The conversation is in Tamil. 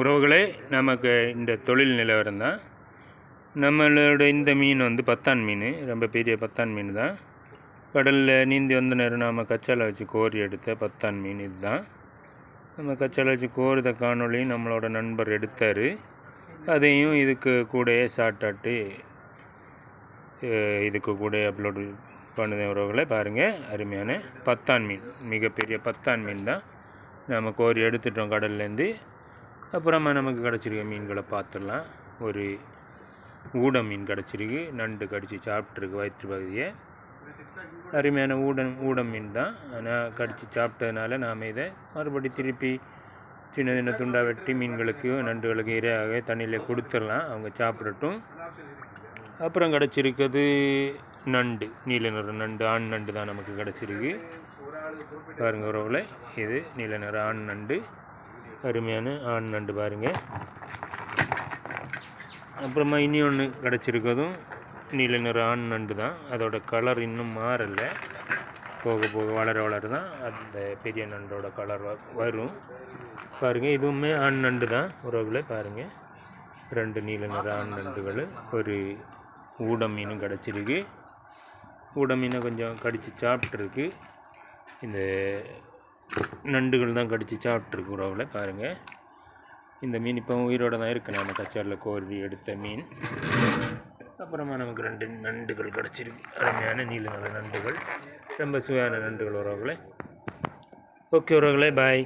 உறவுகளே நமக்கு இந்த தொழில் நிலவரம் தான். நம்மளோட இந்த மீன் வந்து பத்தான் மீன் ரொம்ப பெரிய பத்தான் மீன் தான். கடலில் நீந்தி வந்த நேரம் நாம் கச்சால வச்சு கோரி எடுத்த பத்தான் மீன் இதுதான். நம்ம கச்சால வச்சு கோருத காணொளி நம்மளோட நண்பர் எடுத்தார். அதையும் இதுக்கு கூடயே சாட்டாட்டு இதுக்கு கூட அப்லோடு பண்ணுத உறவுகளை பாருங்கள் அருமையான பத்தான் மீன் மிகப்பெரிய பத்தான் மீன் தான். நாம் கோரி எடுத்துட்டோம் கடல்லேருந்து அப்புறமா நமக்கு கிடச்சிருக்க மீன்களை பார்த்துடலாம். ஒரு ஊட மீன் கிடச்சிருக்கு. நண்டு கடித்து சாப்பிட்ருக்கு வயிற்று பகுதியை. அருமையான ஊடம் ஊடம் மீன் தான். ஆனால் கடித்து சாப்பிட்டதுனால நாம் இதை மறுபடி திருப்பி சின்ன சின்ன துண்டாக வெட்டி மீன்களுக்கு நண்டுகளுக்கு இரையாக தண்ணியில் கொடுத்துடலாம். அவங்க சாப்பிடட்டும். அப்புறம் கிடச்சிருக்கிறது நண்டு நீல நிற நண்டு ஆண் நண்டு தான் நமக்கு கிடச்சிருக்கு. பாருங்க உறவுல இது நீல நிற ஆண் நண்டு. அருமையான ஆண் நண்டு பாருங்கள் அப்புறமா இனி ஒன்று கிடச்சிருக்கதும் நீல நிற ஆண் நண்டு தான். அதோட கலர் இன்னும் மாறலை. போக போக வளர வளர தான் அந்த பெரிய நண்டோட கலர் வரும். பாருங்கள் இதுவுமே ஆண் நண்டு தான். உறவுகளை பாருங்கள் ரெண்டு நீல நிற ஆண் நண்டுகள். ஒரு ஊட மீனும் கிடச்சிருக்கு. ஊட மீனை கொஞ்சம் கடித்து சாப்பிட்ருக்கு இந்த நண்டுகள் தான் கடித்து சாப்பிட்ருக்கு உறவில் பாருங்கள் இந்த மீன் இப்போ உயிரோட தான் இருக்குது நம்ம கச்சாரில் கோரி எடுத்த மீன். அப்புறமா நமக்கு ரெண்டு நண்டுகள் கிடச்சிருக்கு. அருமையான நீல நிற நண்டுகள். ரொம்ப சுவையான நண்டுகள் உறவுகளை. ஓகே உறவுகளே பாய்